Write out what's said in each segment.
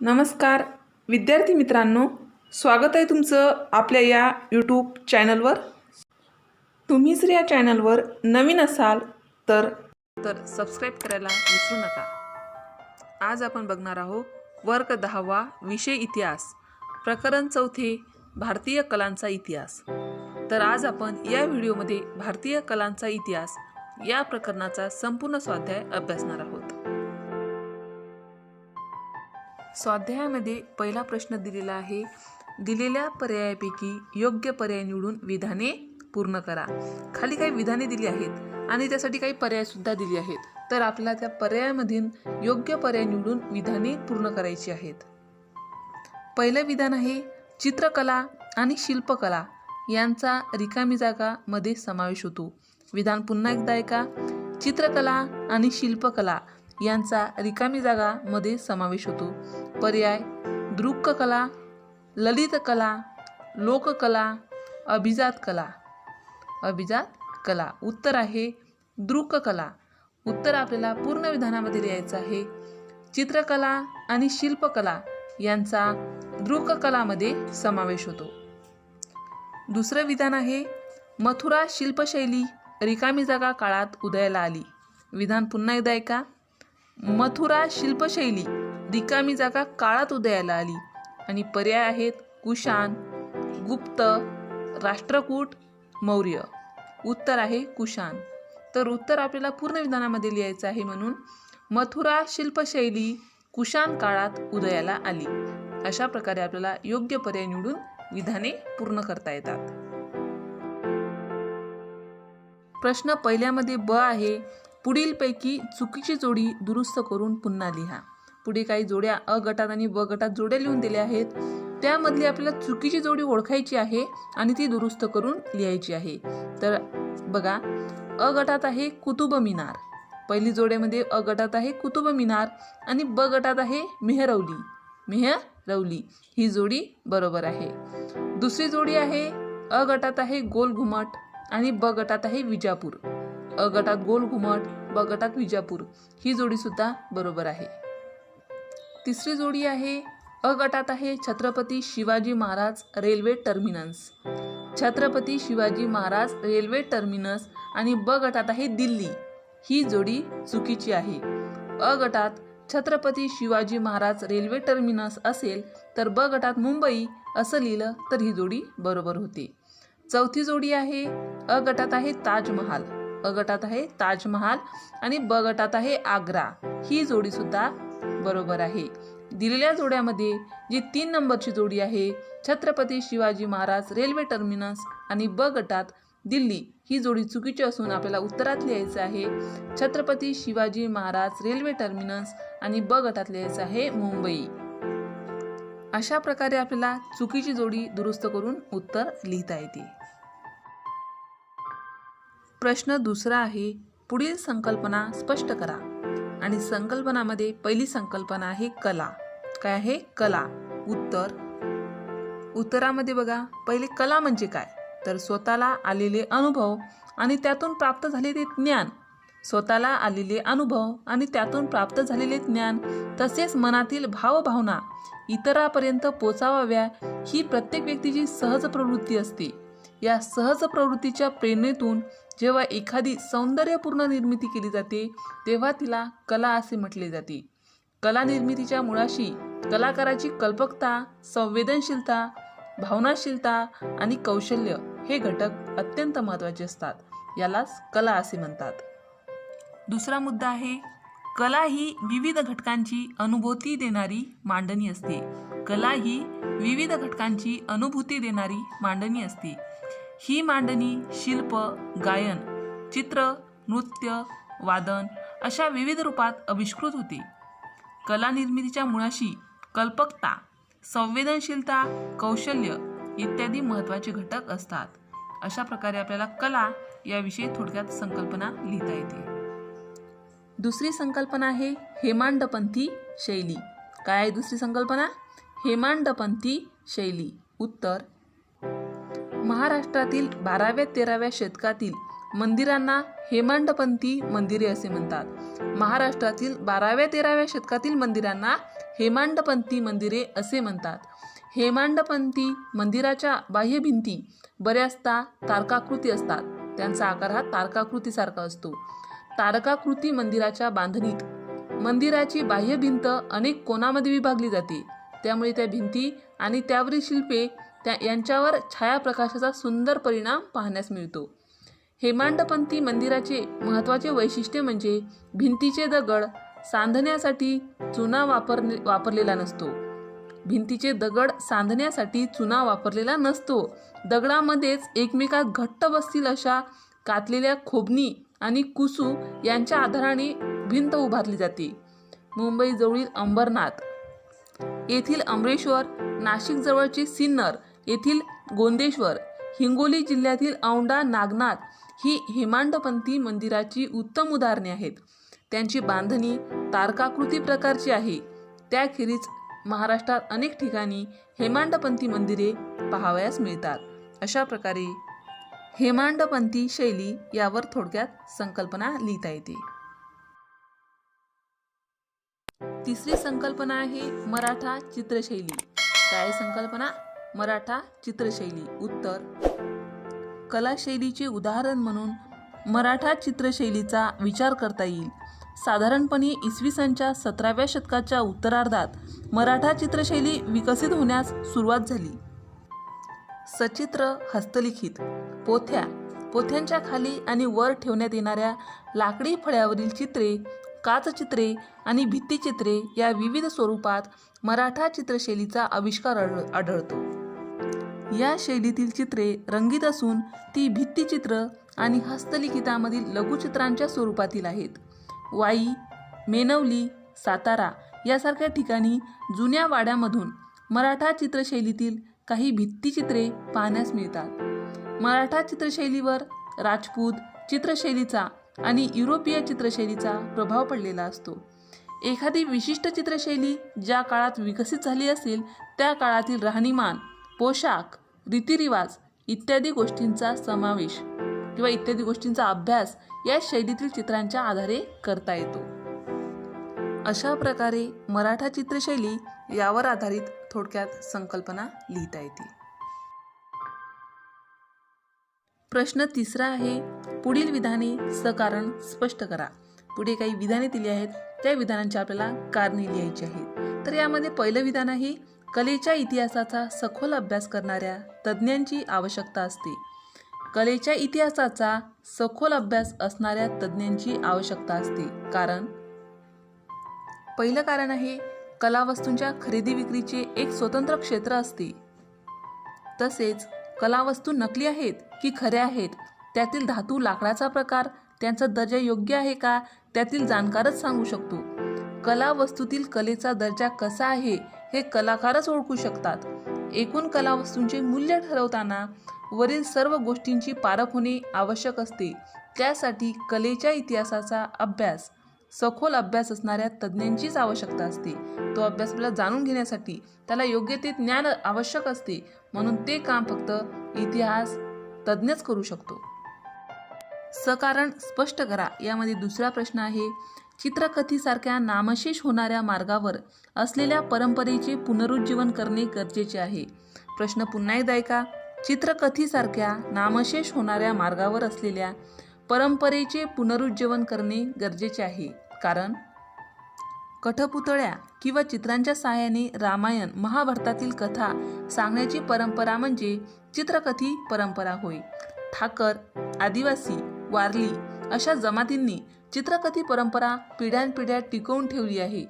नमस्कार. विद्यार्थी मित्रांनो स्वागत आहे तुमचं आपल्या या यूट्यूब चॅनलवर तुम्ही जर या चॅनलवर नवीन असाल तर तर सबस्क्राईब करायला विसरू नका. आज आपण बघणार आहोत वर्ग दहावा विषय इतिहास प्रकरण चौथे भारतीय कलांचा इतिहास. तर आज आपण या व्हिडिओमध्ये भारतीय कलांचा इतिहास या प्रकरणाचा संपूर्ण स्वाध्याय अभ्यासणार आहोत. स्वाध्यायामध्ये पहिला प्रश्न दिलेला आहे दिलेल्या पर्यायापैकी योग्य पर्याय निवडून विधाने पूर्ण करा. खाली काही विधाने दिली आहेत आणि त्यासाठी काही पर्याय सुद्धा दिले आहेत. तर आपल्याला त्या पर्यायामधून योग्य पर्याय निवडून विधाने पूर्ण करायची आहेत. पहिलं विधान आहे चित्रकला आणि शिल्पकला. यांचा रिकामी जागामध्ये समावेश होतो. विधान पुन्हा एकदा ऐका. चित्रकला आणि शिल्पकला यांचा रिकामी जागामध्ये समावेश होतो. पर्याय दृक्कला ललित कला लोककला अभिजात कला अभिजात कला उत्तर आहे दृक्कला उत्तर आपल्याला पूर्ण विधानामध्ये लिहायचं आहे. चित्रकला आणि शिल्पकला यांचा दृक्कलामध्ये समावेश होतो. दुसरं विधान आहे मथुरा शिल्पशैली रिकामी जागा काळात उदयाला आली. विधान पुन्हा एकदा ऐका. मथुरा शिल्पशैली रिकामी जागा काळात उदयाला आली. आणि पर्याय आहेत कुशाण गुप्त राष्ट्रकूट मौर्य. उत्तर आहे कुशाण तर उत्तर आपल्याला पूर्ण विधानामध्ये लिहायचं आहे म्हणून मथुरा शिल्पशैली कुशाण काळात उदयाला आली. अशा प्रकारे आपल्याला योग्य पर्याय निवडून विधाने पूर्ण करता येतात. प्रश्न पहिल्यामध्ये ब आहे पुढीलपैकी चुकीची जोडी दुरुस्त करून पुन्हा लिहा. पुढे काही जोड्या अ गटात आणि ब गटात जोड्या लिहून दिल्या आहेत. त्यामधली आपल्याला चुकीची जोडी ओळखायची आहे आणि ती दुरुस्त करून लिहायची आहे. तर बघा अ गटात आहे कुतुब मिनार. पहिली जोड्यामध्ये अ गटात आहे कुतुब मिनार आणि ब गटात आहे मेहरवली. मेहरवली. ही जोडी बरोबर आहे. दुसरी जोडी आहे अ गटात आहे गोल घुमट आणि ब गटात आहे विजापूर. अ गटात गोल घुमट ब गटात विजापूर. ही जोडी सुद्धा बरोबर आहे. तिसरी जोडी आहे अ गटात आहे Chhatrapati Shivaji Maharaj railway terminus. Chhatrapati Shivaji Maharaj railway terminus आणि ब गटात आहे दिल्ली. ही जोडी चुकीची आहे. अ गटात छत्रपती शिवाजी महाराज रेल्वे टर्मिनस असेल तर ब गटात मुंबई असं लिहिलं तर ही जोडी बरोबर होते. चौथी जोडी आहे अ गटात आहे ताजमहाल. अ गटात आहे ताजमहाल आणि ब गटात आहे आग्रा. ही जोडीसुद्धा बरोबर आहे. दिलेल्या जोड्यामध्ये जी तीन नंबरची जोडी आहे छत्रपती शिवाजी महाराज रेल्वे टर्मिनस आणि ब गटात दिल्ली ही जोडी चुकीची असून आपल्याला उत्तरात लिहायचं आहे छत्रपती शिवाजी महाराज रेल्वे टर्मिनस आणि ब गटात लिहायचं आहे मुंबई. अशा प्रकारे आपल्याला चुकीची जोडी दुरुस्त करून उत्तर लिहिता येते. प्रश्न दुसरा आहे पुढील संकल्पना स्पष्ट करा. आणि संकल्पनामध्ये पहिली संकल्पना आहे कला. काय आहे? कला. उत्तर. उत्तरामध्ये बघा पहिले कला म्हणजे काय? तर स्वतःला आलेले अनुभव आणि त्यातून प्राप्त झालेले ज्ञान. स्वतःला आलेले अनुभव आणि त्यातून प्राप्त झालेले ज्ञान तसेच मनातील भावभावना इतरापर्यंत पोचावाव्या ही प्रत्येक व्यक्तीची सहज प्रवृत्ती असते. या सहज प्रवृत्तीच्या प्रेरणेतून जेव्हा एखादी सौंदर्यपूर्ण निर्मिती केली जाते तेव्हा तिला कला असे म्हटले जाते. कला निर्मितीच्या मुळाशी कलाकाराची कल्पकता संवेदनशीलता भावनाशीलता आणि कौशल्य हे घटक अत्यंत महत्त्वाचे असतात. यालाच कला असे म्हणतात. दुसरा मुद्दा आहे कला ही विविध घटकांची अनुभूती देणारी मांडणी असते. कला ही विविध घटकांची अनुभूती देणारी मांडणी असते. ही मांडणी शिल्प गायन चित्र नृत्य वादन अशा विविध रूपात आविष्कृत होते. कला निर्मितीच्या मुळाशी कल्पकता संवेदनशीलता कौशल्य इत्यादी महत्त्वाचे घटक असतात. अशा प्रकारे आपल्याला कला याविषयी थोडक्यात संकल्पना लिहिता येते. दुसरी संकल्पना आहे हेमांडपंथी शैली. काय आहे दुसरी संकल्पना? हेमांडपंथी शैली. उत्तर महाराष्ट्रातील बाराव्या तेराव्या शतकातील मंदिरांना हेमांडपंथी मंदिरे असे म्हणतात. महाराष्ट्रातील बाराव्या तेराव्या शतकातील मंदिरांना हेमांडपंथी मंदिरे असे म्हणतात. हेमांडपंथी मंदिराच्या बाह्य भिंती बऱ्याचदा तारकाकृती असतात. त्यांचा आकार हा तारकाकृतीसारखा असतो. तारकाकृती मंदिराच्या बांधणीत मंदिराची बाह्य भिंत अनेक कोणामध्ये विभागली जाते. त्यामुळे त्या भिंती आणि त्यावरील शिल्पे त्या यांच्यावर छायाप्रकाशाचा सुंदर परिणाम पाहण्यास मिळतो. हेमांडपंथी मंदिराचे महत्त्वाचे वैशिष्ट्य म्हणजे भिंतीचे दगड सांधण्यासाठी चुना वापर वापरलेला नसतो. भिंतीचे दगड सांधण्यासाठी चुना वापरलेला नसतो. दगडामध्येच एकमेकात घट्ट बसतील अशा कातलेल्या खोबणी आणि कुसू यांच्या आधाराने भिंत उभारली जाते. मुंबईजवळील अंबरनाथ येथील अमरेश्वर नाशिकजवळचे सिन्नर येथील गोंदेश्वर हिंगोली जिल्ह्यातील औंढा नागनाथ ही हेमांडपंथी मंदिराची उत्तम उदाहरणे आहेत. त्यांची बांधणी तारकाकृती प्रकारची आहे. त्याखेरीज महाराष्ट्रात अनेक ठिकाणी हेमांडपंथी मंदिरे पाहावयास मिळतात. अशा प्रकारे हेमांडपंथी शैली यावर थोडक्यात संकल्पना लिहिता येते. तिसरी संकल्पना आहे मराठा चित्रशैली. काय संकल्पना? मराठा चित्रशैली उत्तर. कलाशैलीचे उदाहरण म्हणून मराठा चित्रशैलीचा विचार करता येईल. साधारणपणे इसवी सनच्या सतराव्या शतकाच्या उत्तरार्धात मराठा चित्रशैली विकसित होण्यास सुरुवात झाली. सचित्र हस्तलिखित पोथ्या पोथ्यांच्या खाली आणि वर ठेवण्यात येणाऱ्या लाकडी फळ्यावरील चित्रे काचचित्रे आणि भित्तिचित्रे या विविध स्वरूपात मराठा चित्रशैलीचा आविष्कार आढळ आढळतो. या शैलीतील चित्रे रंगीत असून ती भित्तिचित्र आणि हस्तलिखितामधील लघुचित्रांच्या स्वरूपातील आहेत. वाई मेनवली सातारा यासारख्या ठिकाणी जुन्या वाड्यामधून मराठा चित्रशैलीतील काही भित्तिचित्रे पाहण्यास मिळतात. मराठा चित्रशैलीवर राजपूत चित्रशैलीचा आणि युरोपीय चित्रशैलीचा प्रभाव पडलेला असतो. एखादी विशिष्ट चित्रशैली ज्या काळात विकसित झाली असेल त्या काळातील राहणीमान पोशाख रीतिरिवाज इत्यादी गोष्टींचा समावेश किंवा इत्यादी गोष्टींचा अभ्यास या शैलीतील चित्रांच्या आधारे करता येतो. अशा प्रकारे मराठा चित्रशैली यावर आधारित थोडक्यात संकल्पना लिहिता येते. प्रश्न तिसरा आहे पुढील विधाने सकारण स्पष्ट करा. पुढे काही विधाने दिली आहेत त्या विधानांची आपल्याला कारणे लिहायची आहेत. तर यामध्ये पहिलं विधान आहे कलेच्या इतिहासाचा सखोल अभ्यास करणाऱ्या तज्ज्ञांची आवश्यकता असते. कलेच्या इतिहासाचा सखोल अभ्यास असणाऱ्या तज्ज्ञांची आवश्यकता असते. कारण पहिलं कारण आहे कलावस्तूंच्या खरेदी विक्रीचे एक स्वतंत्र क्षेत्र असते. तसेच कलावस्तू नकली आहेत की खऱ्या आहेत त्यातील धातू लाकडाचा प्रकार त्यांचा दर्जा योग्य आहे का त्यातील जाणकारच सांगू शकतो. कलावस्तूतील कलेचा दर्जा कसा आहे हे कलाकारच ओळखू शकतात. एकूण कलावस्तूंचे मूल्य ठरवताना वरील सर्व गोष्टींची पारख होणे आवश्यक असते. त्यासाठी कलेच्या इतिहासाचा अभ्यास सखोल अभ्यास असणाऱ्या तज्ज्ञांचीच आवश्यकता असते. तो अभ्यास आपल्याला जाणून घेण्यासाठी त्याला योग्य ते ज्ञान आवश्यक असते. म्हणून ते काम फक्त इतिहास तज्ज्ञच करू शकतो. सकारण स्पष्ट करा. यामध्ये दुसरा प्रश्न आहे चित्रकथीसारख्या नामशेष होणाऱ्या मार्गावर असलेल्या परंपरेचे पुनरुज्जीवन करणे गरजेचे आहे. प्रश्न पुन्हा एकदा ऐका. चित्रकथीसारख्या नामशेष होणाऱ्या मार्गावर असलेल्या परंपरेचे पुनरुज्जीवन करणे गरजेचे आहे. कारण कठपुतळ्या किंवा चित्रांच्या सहाय्याने रामायण महाभारतातील कथा सांगण्याची परंपरा म्हणजे चित्रकथी परंपरा होय. ठाकर आदिवासी वारली अशा जमातींनी चित्रकथी परंपरा पिढ्यानपिढ्या टिकवून ठेवली आहे.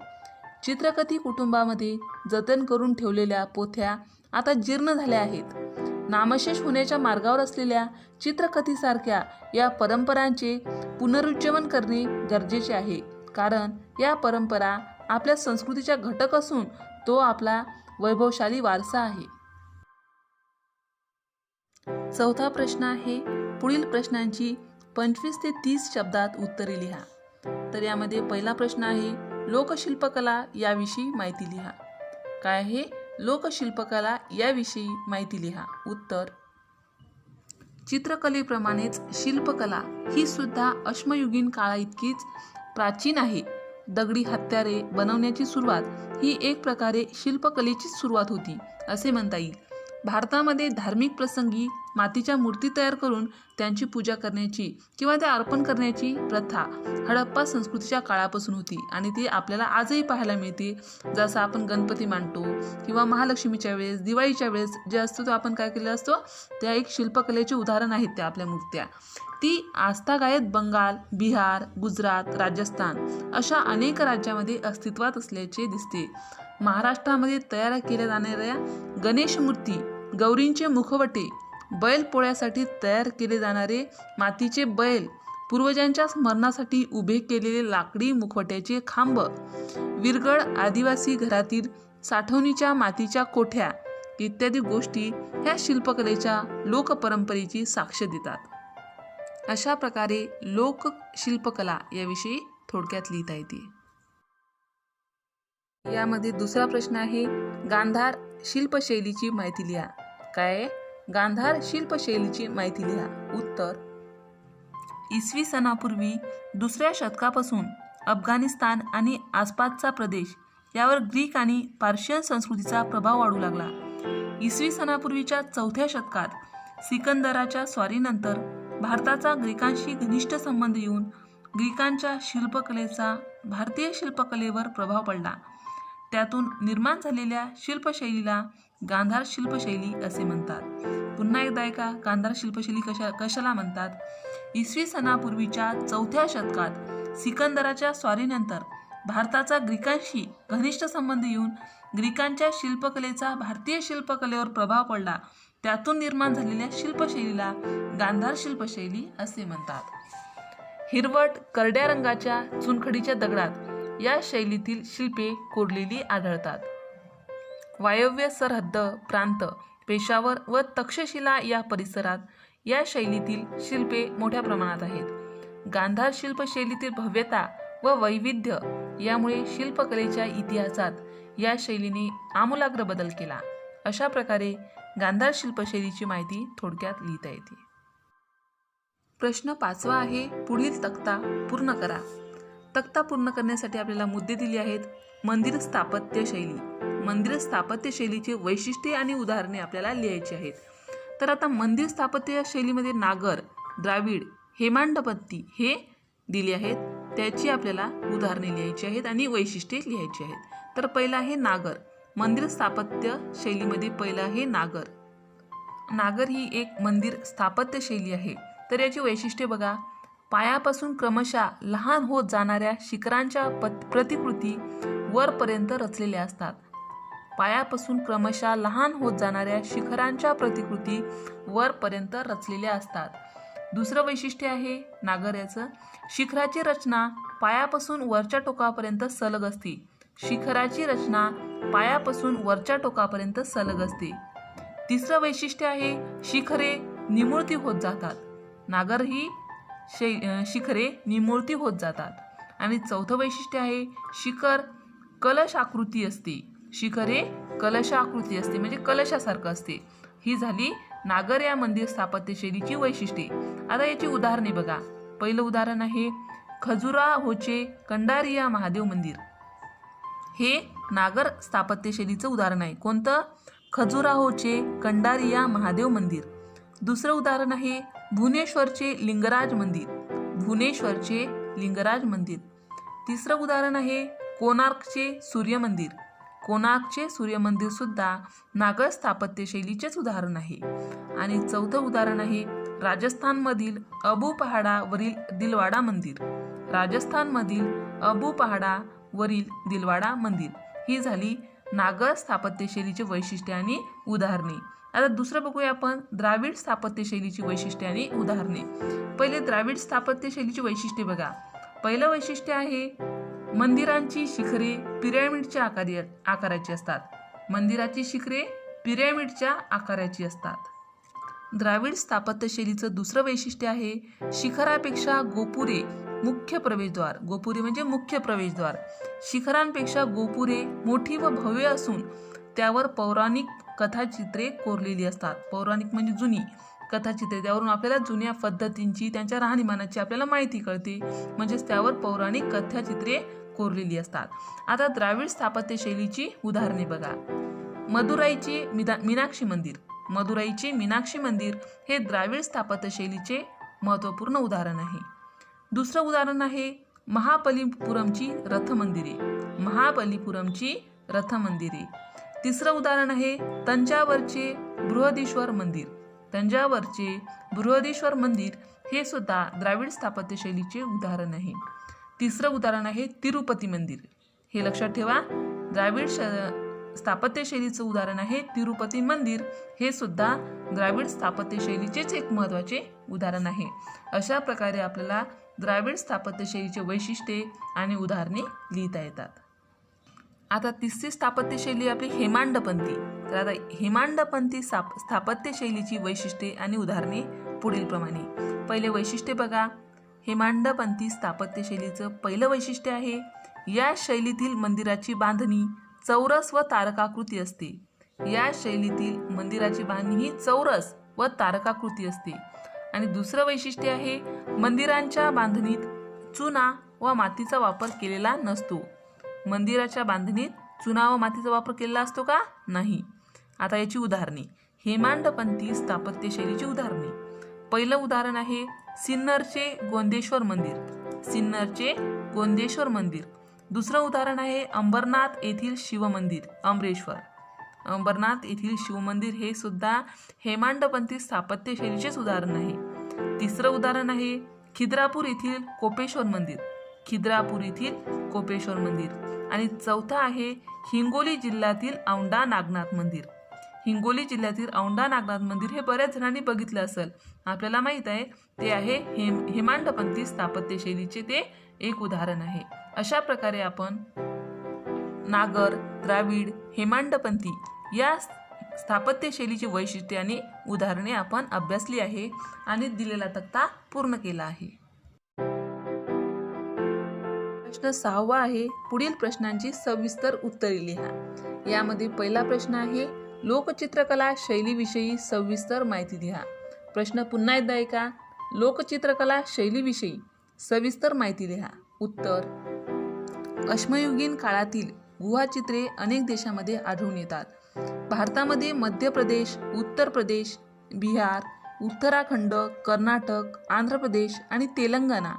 चित्रकथी कुटुंबामध्ये जतन करून ठेवलेल्या पोथ्या आता जीर्ण झाल्या आहेत. नामशेष होण्याच्या मार्गावर असलेल्या चित्रकथीसारख्या या परंपरांचे पुनरुज्जीवन करणे गरजेचे आहे. कारण या परंपरा आपल्या संस्कृतीचा घटक असून तो आपला वैभवशाली वारसा आहे. चौथा प्रश्न आहे पुढील प्रश्नांची पंचवीस ते तीस शब्दात उत्तरे लिहा. तर यामध्ये पहिला प्रश्न आहे लोकशिल्पकला याविषयी माहिती लिहा. काय आहे? लोकशिल्पकला याविषयी माहिती लिहा. उत्तर. चित्रकलेप्रमाणेच शिल्पकला ही सुद्धा अश्मयुगीन काळा इतकीच प्राचीन आहे. दगडी हत्यारे बनवण्याची सुरुवात ही एक प्रकारे शिल्पकलेचीच सुरुवात होती असे म्हणता येईल. भारतामध्ये धार्मिक प्रसंगी मातीच्या मूर्ती तयार करून त्यांची पूजा करण्याची किंवा त्या अर्पण करण्याची प्रथा हडप्पा संस्कृतीच्या काळापासून होती आणि ती आपल्याला आजही पाहायला मिळते. जसं आपण गणपती मांडतो किंवा महालक्ष्मीच्या वेळेस दिवाळीच्या वेळेस जे असतो तो आपण काय केलेलं असतो? त्या एक शिल्पकलेचे उदाहरण आहेत त्या आपल्या मूर्त्या. ती आस्थागायत बंगाल बिहार गुजरात राजस्थान अशा अनेक राज्यामध्ये अस्तित्वात असल्याचे दिसते. महाराष्ट्रामध्ये तयार केल्या जाणाऱ्या गणेश मूर्ती गौरींचे मुखवटे बैल पोळ्यासाठी तयार केले जाणारे मातीचे बैल पूर्वजांच्या स्मरणासाठी उभे केलेले लाकडी मुखवट्याचे खांब. विरगळ आदिवासी घरातील साठवणीच्या मातीच्या कोठ्या इत्यादी गोष्टी ह्या शिल्पकलेच्या लोकपरंपरेची साक्ष देतात. अशा प्रकारे लोक शिल्पकला याविषयी थोडक्यात लिहिता येते. यामध्ये दुसरा प्रश्न आहे गांधार शिल्पशैलीची माहिती लिहा. काय गांधार शिल्पशैलीची माहिती लिहा. उत्तर. इसवी सणापूर्वी दुसऱ्या शतकापासून अफगाणिस्तान आणि आसपासचा प्रदेश यावर ग्रीक आणि पार्शियन संस्कृतीचा प्रभाव वाढू लागला. इसवी सणापूर्वीच्या चौथ्या शतकात सिकंदराच्या स्वारीनंतर भारताचा ग्रीकांशी घनिष्ठ संबंध येऊन ग्रीकांच्या शिल्पकलेचा भारतीय शिल्पकलेवर प्रभाव पडला. त्यातून निर्माण झालेल्या शिल्पशैलीला गांधार शिल्पशैली असे म्हणतात. पुन्हा एकदा ऐका गांधार शिल्पशैली कशा कशाला म्हणतात? इसवी सणापूर्वीच्या चौथ्या शतकात सिकंदराच्या स्वारीनंतर भारताचा ग्रीकांशी घनिष्ठ संबंध येऊन ग्रीकांच्या शिल्पकलेचा भारतीय शिल्पकलेवर प्रभाव पडला. त्यातून निर्माण झालेल्या शिल्पशैलीला गांधार शिल्पशैली असे म्हणतात. हिरवट करड्या रंगाच्या चुनखडीच्या दगडात या शैलीतील शिल्पे कोरलेली आढळतात. वायव्य सरहद्द प्रांत पेशावर व तक्षशिला या परिसरात या शैलीतील शिल्पे मोठ्या प्रमाणात आहेत. गांधार शिल्प शैलीतील भव्यता व वैविध्य यामुळे शिल्पकलेच्या इतिहासात या शैलीने आमूलाग्र बदल केला. अशा प्रकारे गांधार शिल्पशैलीची माहिती थोडक्यात लिहिता येते. प्रश्न पाचवा आहे पुढील तक्ता पूर्ण करा. तक्ता पूर्ण करण्यासाठी आपल्याला मुद्दे दिले आहेत मंदिर स्थापत्य शैली. मंदिर स्थापत्य शैलीची वैशिष्ट्ये आणि उदाहरणे आपल्याला लिहायची आहेत. तर आता मंदिर स्थापत्य शैलीमध्ये नागर द्राविड हेमांडपत्ती हे दिले आहेत. त्याची आपल्याला उदाहरणे लिहायची आहेत आणि वैशिष्ट्ये लिहायची आहेत. तर पहिलं आहे नागर. मंदिर स्थापत्य शैलीमध्ये पहिलं आहे नागर. नागर ही एक मंदिर स्थापत्य शैली आहे. तर याची वैशिष्ट्ये बघा. पायापासून क्रमशः लहान होत जाणाऱ्या शिखरांच्या पत प्रतिकृती वरपर्यंत रचलेल्या असतात. पायापासून क्रमशः लहान होत जाणाऱ्या शिखरांच्या प्रतिकृती वरपर्यंत रचलेल्या असतात. दुसरं वैशिष्ट्य आहे नागर याचं शिखराची रचना पायापासून वरच्या टोकापर्यंत सलग असते. शिखराची रचना पायापासून वरच्या टोकापर्यंत सलग असते. तिसरं वैशिष्ट्य आहे शिखरे निमुळती होत जातात. नागर ही शै शिखरे निमुळती होत जातात. आणि चौथं वैशिष्ट्य आहे शिखर कलश आकृती असते. शिखरे कलशाकृती असते म्हणजे कलशासारखं असते. ही झाली नागर या मंदिर स्थापत्य शैलीची वैशिष्ट्ये. आता याची उदाहरणे बघा. पहिलं उदाहरण आहे खजुरा होचे कंडारिया महादेव मंदिर. हे नागर स्थापत्य शैलीचं उदाहरण आहे. कोणतं? खजुराहोचे कंडारिया महादेव मंदिर. दुसरं उदाहरण आहे भुवनेश्वरचे लिंगराज मंदिर. भुवनेश्वरचे लिंगराज मंदिर. तिसरं उदाहरण आहे कोणार्कचे सूर्य मंदिर. कोणार्कचे सूर्यमंदिरसुद्धा सुद्धा नागर स्थापत्यशैलीचेच उदाहरण आहे. आणि चौथं उदाहरण आहे राजस्थानमधील अबू पहाडावरील दिलवाडा मंदिर. राजस्थानमधील अबू पहाडावरील दिलवाडा मंदिर. ही झाली नागर स्थापत्यशैलीची वैशिष्ट्ये आणि उदाहरणे. आता दुसरं बघूया आपण द्राविड स्थापत्यशैलीची वैशिष्ट्ये आणि उदाहरणे. पहिले द्राविड स्थापत्यशैलीची वैशिष्ट्ये बघा. पहिलं वैशिष्ट्य आहे मंदिरांची शिखरे पिरॅमिडच्या आकारी आकाराची असतात. मंदिराची शिखरे पिरॅमिडच्या आकाराची असतात. द्राविड स्थापत्यशैलीचं दुसरं वैशिष्ट्य आहे शिखरापेक्षा गोपुरे मुख्य प्रवेशद्वार. गोपुरे म्हणजे मुख्य प्रवेशद्वार. शिखरांपेक्षा गोपुरे मोठी व भव्य असून त्यावर पौराणिक कथाचित्रे कोरलेली असतात. पौराणिक म्हणजे जुनी कथाचित्रे. त्यावरून आपल्याला जुन्या पद्धतींची त्यांच्या राहणीमानाची आपल्याला माहिती कळते. म्हणजेच त्यावर पौराणिक कथाचित्रे कोरलेली असतात. आता द्राविड स्थापत्य शैलीची उदाहरणे बघा. मदुराईचे मिदा मीनाक्षी मंदिर. मदुराईचे मीनाक्षी मंदिर हे द्राविड स्थापत्य शैलीचे महत्त्वपूर्ण उदाहरण आहे. दुसरं उदाहरण आहे महाबलीपुरमची रथ मंदिरे महाबलीपुरमची रथ मंदिरे तिसरं उदाहरण आहे तंजावरचे बृहदीश्वर मंदिर. तंजावरचे बृहदीश्वर मंदिर हे सुद्धा द्राविड स्थापत्यशैलीचे उदाहरण आहे. तिसरं उदाहरण आहे तिरुपती मंदिर. हे लक्षात ठेवा. द्राविड श स्थापत्यशैलीचं उदाहरण आहे तिरुपती मंदिर. हे सुद्धा द्राविड स्थापत्यशैलीचेच एक महत्त्वाचे उदाहरण आहे. अशा प्रकारे आपल्याला द्राविड स्थापत्यशैलीचे वैशिष्ट्ये आणि उदाहरणे लिहिता येतात. आता तिसरी स्थापत्यशैली आपली हेमांडपंथी. तर आता हेमांडपंथी स्थाप स्थापत्यशैलीची वैशिष्ट्ये आणि उदाहरणे पुढीलप्रमाणे. पहिले वैशिष्ट्ये बघा. हेमांडपंथी स्थापत्यशैलीचं पहिलं वैशिष्ट्य आहे. या शैलीतील मंदिराची बांधणी चौरस व तारकाकृती असते. या शैलीतील मंदिराची बांधणी ही चौरस व तारकाकृती असते. आणि दुसरं वैशिष्ट्य आहे मंदिरांच्या बांधणीत चुना व मातीचा वापर केलेला नसतो. मंदिराच्या बांधणीत चुना व मातीचा वापर केलेला असतो का? नाही. आता याची उदाहरणे. हेमांडपंथी स्थापत्यशैलीची उदाहरणे. पहिलं उदाहरण आहे सिन्नरचे गोंदेश्वर मंदिर. सिन्नरचे गोंदेश्वर मंदिर. दुसरं उदाहरण आहे अंबरनाथ येथील शिवमंदिर अमरेश्वर. अंबरनाथ येथील शिवमंदिर हे सुद्धा हेमांडपंथी स्थापत्यशैलीचेच उदाहरण आहे. तिसरं उदाहरण आहे खिद्रापूर येथील कोपेश्वर मंदिर. खिद्रापूर येथील कोपेश्वर मंदिर. आणि चौथं आहे हिंगोली जिल्ह्यातील औंढा नागनाथ मंदिर. हिंगोली जिल्ह्यातील औंढा नागनाथ मंदिर हे बऱ्याच जणांनी बघितलं असेल. आपल्याला माहीत आहे ते आहे हेम हिमांडपंथी स्थापत्यशैलीचे ते एक उदाहरण आहे. अशा प्रकारे आपण नागर द्राविड हेमांडपंथी या स्थापत्यशैलीची वैशिष्ट्ये आणि उदाहरणे आपण अभ्यासली आहे आणि दिलेला तक्ता पूर्ण केला आहे. प्रश्न सहावा आहे पुढील प्रश्नांची सविस्तर उत्तरे लिहा. यामध्ये पहिला प्रश्न आहे लोकचित्रकला शैलीविषयी सविस्तर माहिती लिहा. प्रश्न पुन्हा एकदा ऐका. लोकचित्रकला शैलीविषयी सविस्तर माहिती लिहा उत्तर. अश्मयुगीन काळातील गुहाचित्रे अनेक देशामध्ये आढळून येतात. भारतामध्ये मध्य प्रदेश उत्तर प्रदेश बिहार उत्तराखंड कर्नाटक आंध्र प्रदेश आणि तेलंगणा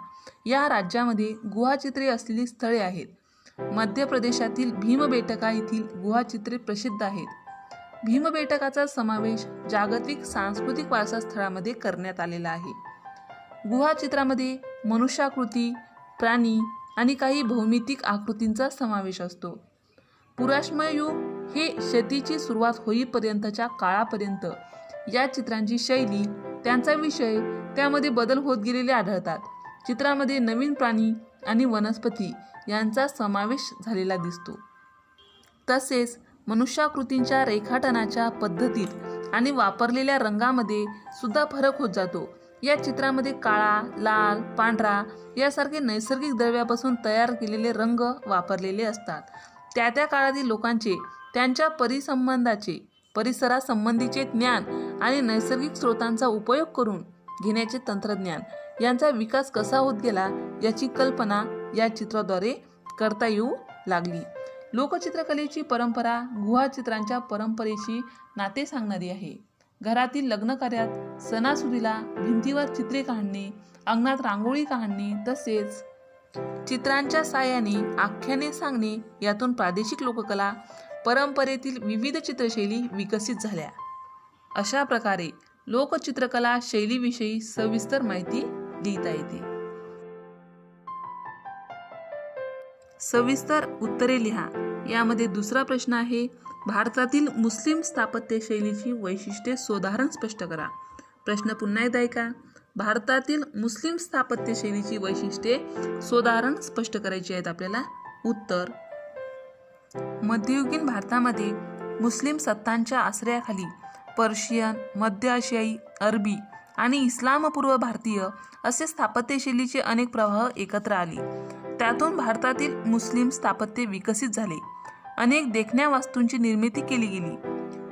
या राज्यामध्ये गुहाचित्रे असलेली स्थळे आहेत. मध्य प्रदेशातील भीमबेटका येथील गुहाचित्रे प्रसिद्ध आहेत. भीमबेटकाचा समावेश जागतिक सांस्कृतिक वारसा स्थळामध्ये करण्यात आलेला आहे. गुहा चित्रामध्ये मनुष्याकृती प्राणी आणि काही भौमितिक आकृतींचा समावेश असतो. पुराश्मयुग हे शेतीची सुरुवात होईपर्यंतच्या काळापर्यंत या चित्रांची शैली त्यांचा विषय त्यामध्ये बदल होत गेलेले आढळतात. चित्रामध्ये नवीन प्राणी आणि वनस्पती यांचा समावेश झालेला दिसतो. तसेच मनुष्याकृतींच्या रेखाटनाच्या पद्धतीत आणि वापरलेल्या रंगामध्ये सुद्धा फरक होत जातो. या चित्रामध्ये काळा लाल पांढरा यासारखे नैसर्गिक द्रव्यापासून तयार केलेले रंग वापरलेले असतात. त्या त्या काळातील लोकांचे त्यांच्या परिसंबंधाचे परिसरासंबंधीचे ज्ञान आणि नैसर्गिक स्रोतांचा उपयोग करून घेण्याचे तंत्रज्ञान यांचा विकास कसा होत गेला याची कल्पना या चित्राद्वारे करता येऊ लागली. लोकचित्रकलेची परंपरा गुहाचित्रांच्या परंपरेशी नाते सांगणारी आहे. घरातील लग्नकार्यात सणासुदीला भिंतीवर चित्रे काढणे अंगणात रांगोळी काढणे तसेच चित्रांच्या साह्याने आख्याने सांगणे यातून प्रादेशिक लोककला परंपरेतील विविध चित्रशैली विकसित झाल्या. अशा प्रकारे लोकचित्रकला शैलीविषयी सविस्तर माहिती लिहिता येते. सविस्तर उत्तरे लिहा. यामध्ये दुसरा प्रश्न आहे भारतातील मुस्लिम स्थापत्य शैलीची वैशिष्ट्ये सोदाहरण स्पष्ट करा. प्रश्न पुन्हा एकदा ऐका. भारतातील मुस्लिम स्थापत्य शैलीची वैशिष्ट्ये सोदाहरण स्पष्ट करायची आहेत आपल्याला उत्तर. मध्ययुगीन भारतामध्ये मुस्लिम सत्तांच्या आश्रयाखाली पर्शियन मध्य आशियाई अरबी आणि इस्लामपूर्व भारतीय असे स्थापत्यशैलीचे अनेक प्रवाह एकत्र आले. त्यातून भारतातील मुस्लिम स्थापत्य विकसित झाले. अनेक देखण्या वास्तूंची निर्मिती केली गेली.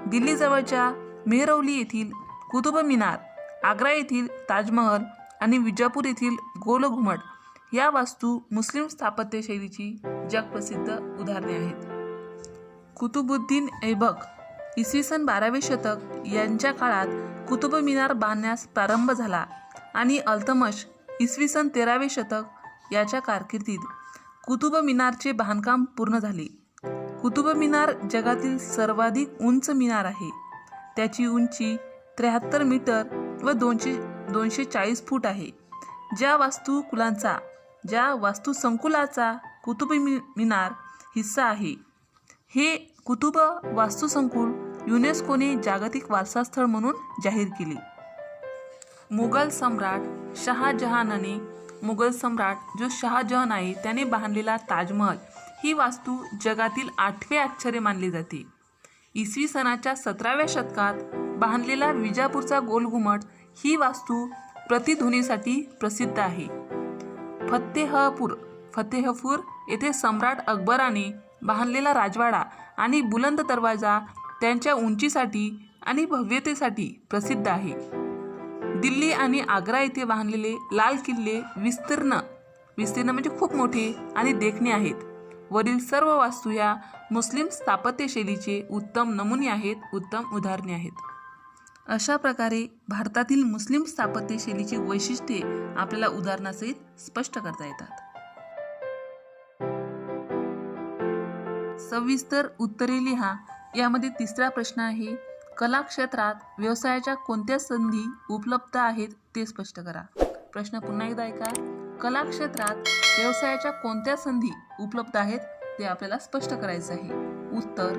दिल्लीजवळच्या मेहरौली येथील कुतुब मिनार आग्रा येथील ताजमहल आणि विजापूर येथील गोल घुमट या वास्तू मुस्लिम स्थापत्य शैलीची जगप्रसिद्ध उदाहरणे आहेत. कुतुबुद्दीन ऐबक इसवी सन बारावे शतक यांच्या काळात कुतुब मिनार बांधण्यास प्रारंभ झाला आणि अल्तमश इसवी सन तेरावे शतक याच्या कारकिर्दीत कुतुब मिनारचे बांधकाम पूर्ण झाले. कुतुब मिनार जगातील सर्वाधिक उंच मिनार आहे. त्याची उंची त्र्याहत्तर मीटर व दोनशे दोनशे चाळीस फूट आहे. ज्या वास्तुकुलांचा ज्या वास्तुसंकुलाचा कुतुब मि मिनार हिस्सा आहे. हे कुतुब वास्तुसंकुल युनेस्कोने जागतिक वारसास्थळ म्हणून जाहीर केले. मुघल सम्राट शहाजहानने मुघल सम्राट जो शहाजहान आहे त्याने बांधलेला ताजमहल. ही वास्तू जगातील आठवे आश्चर्य मानली जाते. इसवी सनाच्या सतराव्या शतकात बांधलेला विजापूरचा गोलघुमट ही वास्तू प्रतिध्वनीसाठी प्रसिद्ध आहे. फतेहपूर फतेहपूर येथे सम्राट अकबराने बांधलेला राजवाडा आणि बुलंद दरवाजा त्यांच्या उंचीसाठी आणि भव्यतेसाठी प्रसिद्ध आहे. दिल्ली आणि आग्रा येथे बांधलेले लाल किल्ले विस्तीर्ण. विस्तीर्ण म्हणजे खूप मोठे आणि देखणे आहेत. वरील सर्व वास्तू या मुस्लिम स्थापत्यशैलीचे उत्तम नमुने आहेत उत्तम उदाहरणे आहेत. अशा प्रकारे भारतातील मुस्लिम स्थापत्यशैलीची वैशिष्ट्ये आपल्याला उदाहरणासहित स्पष्ट करता येतात. सविस्तर उत्तरे लिहा. यामध्ये तिसरा प्रश्न आहे कला क्षेत्रात व्यवसायाच्या कोणत्या संधी उपलब्ध आहेत ते स्पष्ट करा. प्रश्न पुन्हा एकदा ऐका. कला क्षेत्रात व्यवसायाच्या कोणत्या संधी उपलब्ध आहेत ते आपल्याला स्पष्ट करायचं आहे. उत्तर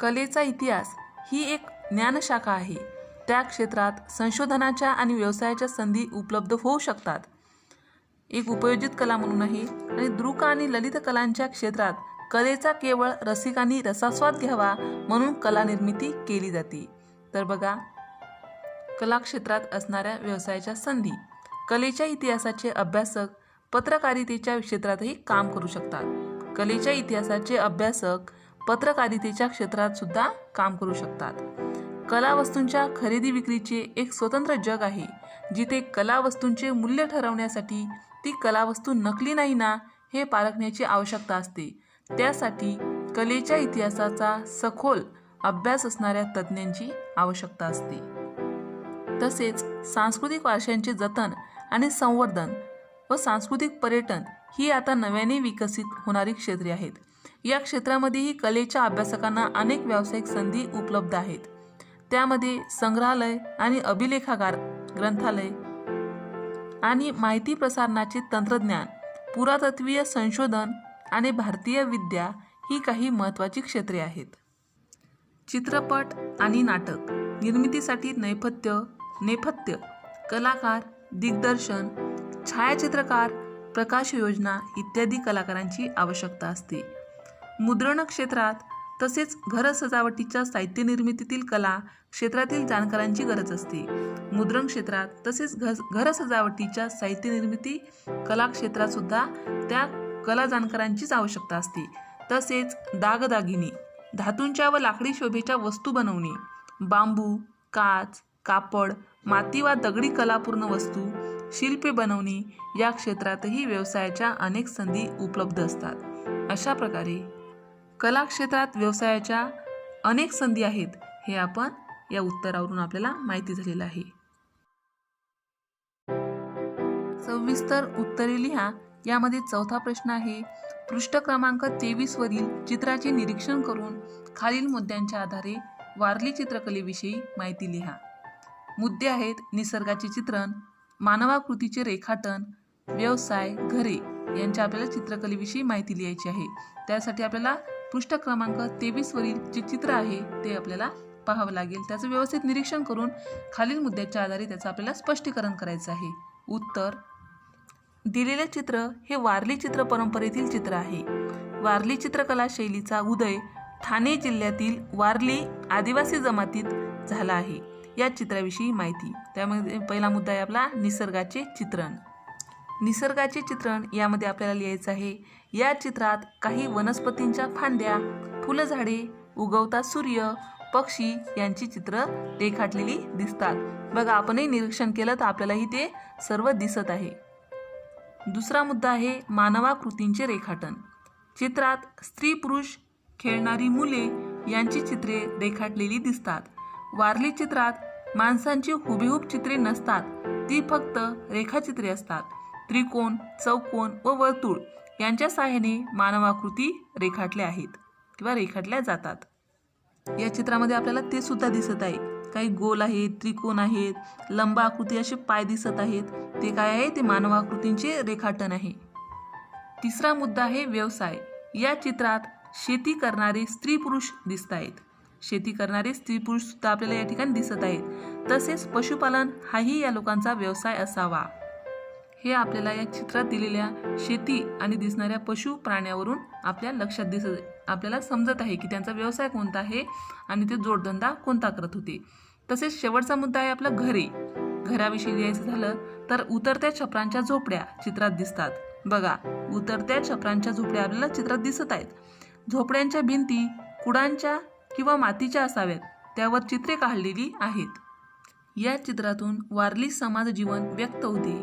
कलेचा इतिहास ही एक ज्ञानशाखा आहे. त्या क्षेत्रात संशोधनाच्या आणि व्यवसायाच्या संधी उपलब्ध होऊ शकतात. एक उपयोजित कला म्हणून आहे आणि द्रुक आणि ललित कलांच्या क्षेत्रात कलेचा केवळ रसिकांनी रसास्वाद घ्यावा म्हणून कला निर्मिती केली जाते. तर बघा कलाक्षेत्रात असणाऱ्या व्यवसायाच्या संधी. कलेच्या इतिहासाचे अभ्यासक पत्रकारितेच्या क्षेत्रातही काम करू शकतात. कलेच्या इतिहासाचे अभ्यासक पत्रकारितेच्या क्षेत्रात सुद्धा काम करू शकतात. कला वस्तूंच्या खरेदी विक्रीचे एक स्वतंत्र जग आहे. जिथे कला वस्तूंचे मूल्य ठरवण्यासाठी ती कला वस्तू नकली नाही ना हे पारखण्याची आवश्यकता असते. त्यासाठी कलेच्या इतिहासाचा सखोल अभ्यास असणाऱ्या तज्ज्ञांची आवश्यकता असते. तसेच सांस्कृतिक वारशांचे जतन आणि संवर्धन व सांस्कृतिक पर्यटन ही आता नव्याने विकसित होणारी क्षेत्रे आहेत. या क्षेत्रामध्येही कलेच्या अभ्यासकांना अनेक व्यावसायिक संधी उपलब्ध आहेत. त्यामध्ये संग्रहालय आणि अभिलेखागार ग्रंथालय आणि माहिती प्रसारणाचे तंत्रज्ञान पुरातत्वीय संशोधन आणि भारतीय विद्या ही काही महत्त्वाची क्षेत्रे आहेत. चित्रपट आणि नाटक निर्मितीसाठी नैपथ्य नेपथ्य कलाकार दिग्दर्शन छायाचित्रकार प्रकाश योजना इत्यादी कलाकारांची आवश्यकता असते. मुद्रण क्षेत्रात तसेच घर सजावटीच्या साहित्य निर्मितीतील कला क्षेत्रातील जाणकारांची गरज असते. मुद्रण क्षेत्रात तसेच घर घर सजावटीच्या साहित्य निर्मिती कला क्षेत्रात सुद्धा त्या कला जाणकारांचीच आवश्यकता असते. तसेच दागदागिने धातूंच्या व लाकडी शोभेच्या वस्तू बनवणे बांबू काच कापड माती वा दगडी कलापूर्ण वस्तू शिल्पे बनवणे या क्षेत्रातही व्यवसायाच्या अनेक संधी उपलब्ध असतात. अशा प्रकारे कला क्षेत्रात व्यवसायाच्या अनेक संधी आहेत हे आपण या उत्तरावरून आपल्याला माहिती झालेलं आहे. सविस्तर उत्तरे लिहा. यामध्ये चौथा प्रश्न आहे. पृष्ठ क्रमांक तेवीस वरील चित्राचे निरीक्षण करून खालील मुद्द्यांच्या आधारे वारली चित्रकलेविषयी माहिती लिहा. मुद्दे आहेत निसर्गाचे चित्रण मानवाकृतीचे रेखाटन व्यवसाय घरे यांच्या आपल्याला चित्रकलेविषयी माहिती लिहायची आहे. त्यासाठी आपल्याला पृष्ठ क्रमांक तेवीस वरील जे चित्र आहे ते आपल्याला पाहावं लागेल. त्याचं व्यवस्थित निरीक्षण करून खालील मुद्द्याच्या आधारे त्याचं आपल्याला स्पष्टीकरण करायचं आहे. उत्तर दिलेले चित्र हे वारली चित्र परंपरेतील चित्र आहे. वारली चित्रकला शैलीचा उदय ठाणे जिल्ह्यातील वारली आदिवासी जमातीत झाला आहे. या चित्राविषयी माहिती. त्यामध्ये पहिला मुद्दा आहे आपला निसर्गाचे चित्रण. निसर्गाचे चित्रण यामध्ये आपल्याला लिहायचं आहे या चित्रात काही वनस्पतींच्या फांद्या फुलझाडे उगवता सूर्य पक्षी यांची चित्र रेखाटलेली दिसतात. बघा आपणही निरीक्षण केलं तर आपल्यालाही ते सर्व दिसत आहे. दुसरा मुद्दा आहे मानवाकृतींचे रेखाटन. चित्रात स्त्री पुरुष खेळणारी मुले यांची चित्रे रेखाटलेली दिसतात. वारली चित्रात माणसांची हुबेहूब चित्रे नसतात. ती फक्त रेखाचित्रे असतात. त्रिकोण चौकोन व वर्तुळ यांच्या सहाय्याने मानवाकृती रेखाटल्या आहेत किंवा रेखाटल्या जातात. या चित्रामध्ये आपल्याला ते सुद्धा दिसत आहे. काही गोल आहेत त्रिकोण आहेत लंब आकृती असे पाय दिसत आहेत. ते काय आहे? ते मानवाकृतींचे रेखाटन आहे. तिसरा मुद्दा आहे व्यवसाय. या चित्रात शेती करणारे स्त्री पुरुष दिसत आहेत. शेती करणारे स्त्री पुरुष सुद्धा आपल्याला या ठिकाणी दिसत आहेत. तसेच पशुपालन हाही या लोकांचा व्यवसाय असावा. हे आपल्याला या चित्रात दिलेल्या शेती आणि दिसणाऱ्या पशु प्राण्यावरून आपल्या लक्षात दिसत आपल्याला समजत आहे की त्यांचा व्यवसाय कोणता आहे आणि ते जोडधंदा कोणता करत होते. तसेच शेवटचा मुद्दा आहे आपला घरे. घराविषयी लिहायचं झालं तर उतरत्या छपरांच्या झोपड्या चित्रात दिसतात. बघा उतरत्या छपरांच्या झोपड्या आपल्याला चित्रात दिसत आहेत. झोपड्यांच्या भिंती कुडांच्या किंवा मातीच्या असाव्यात. त्यावर चित्रे काढलेली आहेत. या चित्रातून वारली समाज जीवन व्यक्त होते.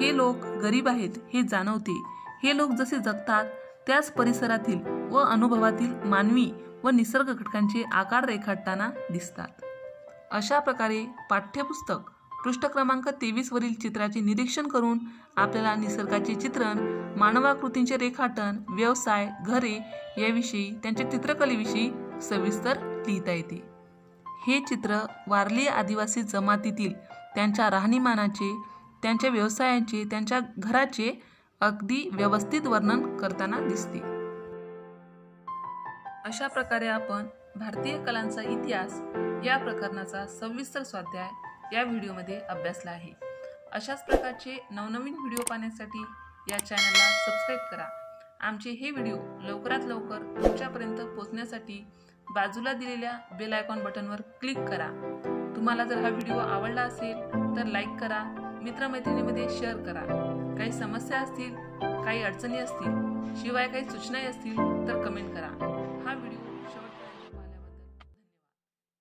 हे लोक गरीब आहेत हे जाणवते. हे लोक जसे जगतात त्याच परिसरातील व अनुभवातील मानवी व निसर्ग घटकांचे आकार रेखाटताना दिसतात. अशा प्रकारे पाठ्यपुस्तक पृष्ठ क्रमांक चित्राचे निरीक्षण करून आपल्याला निसर्गाचे चित्रण मानवाकृतींचे रेखाटन व्यवसाय घरे याविषयी त्यांच्या चित्रकलेविषयी सविस्तर लिहिता येते. हे चित्र वारली आदिवासी जमातीतील त्यांच्या राहणीमानाचे त्यांच्या व्यवसायाचे त्यांच्या घराचे अगदी व्यवस्थित वर्णन करताना दिसते. अशा प्रकारे आपण भारतीय कलांचा इतिहास या प्रकरणाचा सविस्तर स्वाध्याय या व्हिडिओमध्ये अभ्यासला आहे. अशाच प्रकारचे नवनवीन व्हिडिओ पाहण्यासाठी या चॅनलला सबस्क्राईब करा. आमचे हे व्हिडिओ लवकरात लवकर तुमच्यापर्यंत पोहोचण्यासाठी बाजूला दिलेल्या बेल आयकॉन बटनवर क्लिक करा. तुम्हाला जर हा व्हिडिओ आवडला असेल तर लाईक करा मित्रमैत्रिणीमध्ये शेअर करा. काही समस्या असतील काही अडचणी असतील शिवाय काही सूचनाही असतील तर कमेंट करा.